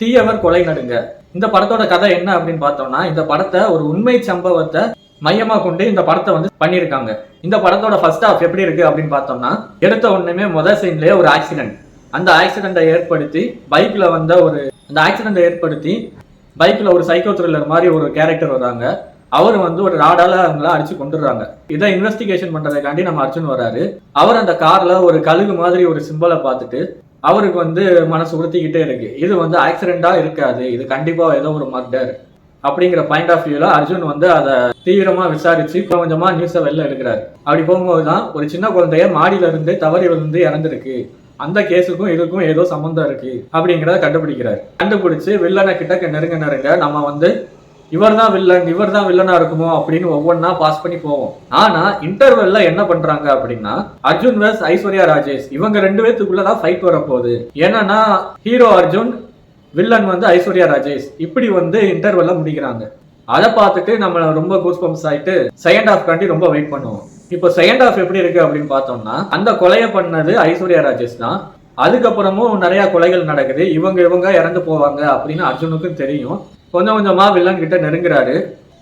தீயவர் கொலை நடுங்க. இந்த படத்தோட கதை என்ன அப்படின்னு பார்த்தோம்னா இந்த படத்தை ஒரு உண்மை சம்பவத்தை மையமா கொண்டு இந்த படத்தை வந்து பண்ணியிருக்காங்க. இந்த படத்தோட ஃபர்ஸ்ட் ஹாஃப் எப்படி இருக்கு அப்படின்னு பார்த்தோம்னா எடுத்த உடனே முதல் சீன்லயே ஒரு ஆக்சிடென்ட் அந்த ஆக்சிடென்ட்டை ஏற்படுத்தி பைக்ல வந்த ஒரு அந்த ஆக்சிடென்ட்டை ஏற்படுத்தி பைக்ல ஒரு சைக்கோ த்ரில்லர் மாதிரி ஒரு கேரக்டர் வராங்க. அவர் வந்து ஒரு ராடால அவங்கள அடிச்சு கொண்டுடுறாங்க இதை இன்வெஸ்டிகேஷன் பண்றதுக்காண்டி நம்ம அர்ஜுன் வராரு. அவர் அந்த கார்ல ஒரு கழுகு மாதிரி ஒரு சிம்பலை பார்த்துட்டு அவருக்கு வந்து மனசு உறுத்திக்கிட்டே இருக்கு. இது வந்து ஆக்சிடெண்டா இருக்காது. இது கண்டிப்பா ஏதோ ஒரு மர்டர் அப்படிங்கிற பாயிண்ட் ஆஃப் வியூல அர்ஜுன் வந்து அதை தீவிரமா விசாரிச்சு கொஞ்சமா நியூஸை வெளில எடுக்கிறாரு. அப்படி போகும்போது தான் ஒரு சின்ன குழந்தைய மாடியில இருந்து தவறி விழுந்து இறந்துருக்கு. அந்த கேஸுக்கும் இதுக்கும் ஏதோ சம்மந்தம் இருக்கு அப்படிங்கிறத கண்டுபிடிக்கிறாரு. கண்டுபிடிச்சு வில்லனை கிட்ட நெருங்க நெருங்க நம்ம வந்து இவர் தான் வில்லன் இவர் தான் வில்லனா இருக்குமோ அப்படின்னு ஒவ்வொன்றா பாஸ் பண்ணி போவோம். ஆனா இன்டர்வெல்ல என்ன பண்றாங்க அப்படின்னா அர்ஜுன் வர்ஸ் ஐஸ்வர்யா ராஜேஷ் இவங்க ரெண்டு பேத்துக்குள்ளதான் ஃபைட் வரப்போகுது. ஏன்னா ஹீரோ அர்ஜுன் வில்லன் வந்து ஐஸ்வர்யா ராஜேஷ். இப்படி வந்து இன்டர்வெல்ல முடிக்கிறாங்க. அதை பார்த்துட்டு நம்ம ரொம்ப கூஸ் பம்ப்ஸ் ஆயிட்டு செகண்ட் ஹாஃப் காண்டி ரொம்ப வெயிட் பண்ணுவோம். இப்போ செகண்ட் ஹாஃப் எப்படி இருக்கு அப்படின்னு பார்த்தோம்னா அந்த கொலையை பண்ணது ஐஸ்வர்யா ராஜேஷ் தான். அதுக்கப்புறமும் நிறைய கொலைகள் நடக்குது. இவங்க இவங்க இறந்து போவாங்க அப்படின்னு அர்ஜுனுக்கும் தெரியும். கொஞ்சம் கொஞ்சமா வில்லன் கிட்ட நெருங்குறாரு.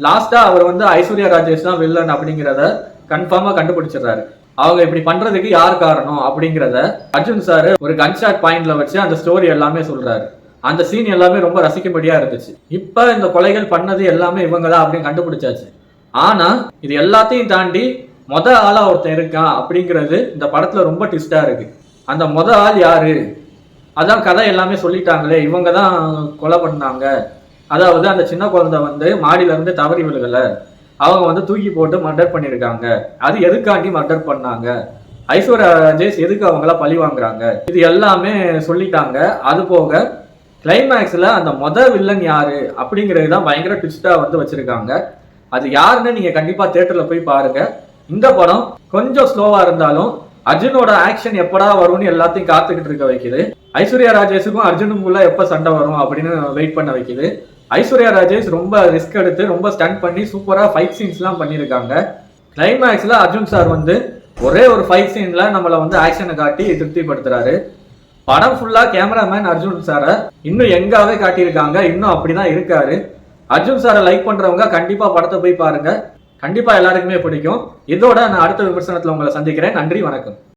லாஸ்டா அவர் வந்து ஐஸ்வர்யா ராஜேஷ் தான் வில்லன் அப்படிங்கிறத கன்ஃபார்மா கண்டுபிடிச்சிடுறாரு. அவங்க இப்படி பண்றதுக்கு யார் காரணம் அப்படிங்கிறத அர்ஜுன் சார் ஒரு கன்ஷாட் பாயிண்ட்ல வச்சு அந்த ஸ்டோரி எல்லாமே சொல்றாரு. அந்த சீன் எல்லாமே ரொம்ப ரசிக்கும்படியா இருந்துச்சு. இப்ப இந்த கொலைகள் பண்ணது எல்லாமே இவங்க தான் அப்படின்னு கண்டுபிடிச்சாச்சு. ஆனா இது எல்லாத்தையும் தாண்டி மொத ஆளா ஒருத்தன் இருக்கான் அப்படிங்கிறது இந்த படத்துல ரொம்ப ட்விஸ்டா இருக்கு. அந்த மொத ஆள் யாரு? அதான் கதை எல்லாமே சொல்லிட்டாங்களே. இவங்க தான் கொலை பண்ணாங்க. அதாவது அந்த சின்ன குழந்தை வந்து மாடியில இருந்து தவறி விழுகல. அவங்க வந்து தூக்கி போட்டு மர்டர் பண்ணியிருக்காங்க. அது எதுக்காண்டி மர்டர் பண்ணாங்க? ஐஸ்வர்யா ராஜேஷ் எதுக்கு அவங்கள பழி வாங்குறாங்க? இது எல்லாமே சொல்லிட்டாங்க. அது போக கிளைமேக்ஸ்ல அந்த மொத வில்லன் யாரு? அப்படிங்கிறது தான் பயங்கர ட்விஸ்டா வந்து வச்சிருக்காங்க. அது யாருன்னு நீங்க கண்டிப்பா தேட்டரில் போய் பாருங்க. இந்த படம் கொஞ்சம் ஸ்லோவா இருந்தாலும் அர்ஜுனோட ஆக்ஷன் எப்படா வரும்னு எல்லாத்தையும் காத்துக்கிட்டு இருக்க வைக்குது. ஐஸ்வர்யா ராஜேஷுக்கும் அர்ஜுனுக்குள்ள எப்ப சண்டை வரும் அப்படின்னு வெயிட் பண்ண வைக்குது. ஐஸ்வர்யா ராஜேஷ் ரொம்ப ரிஸ்க் எடுத்து ரொம்ப ஸ்டண்ட் பண்ணி சூப்பராக ஃபைட் சீன்ஸ்லாம் பண்ணியிருக்காங்க கிளைமேக்ஸில் அர்ஜுன் சார் வந்து ஒரே ஒரு ஃபைட் சீனில் நம்மளை வந்து ஆக்ஷனை காட்டி திருப்திப்படுத்துறாரு. படம் ஃபுல்லாக கேமராமேன் அர்ஜுன் சாரை இன்னும் எங்காவே காட்டியிருக்காங்க. இன்னும் அப்படி தான் இருக்காரு. அர்ஜுன் சாரை லைக் பண்ணுறவங்க கண்டிப்பாக படத்தை போய் பாருங்கள் கண்டிப்பாக எல்லாருக்குமே பிடிக்கும். இதோட நான் அடுத்த விமர்சனத்தில் உங்களை சந்திக்கிறேன். நன்றி வணக்கம்.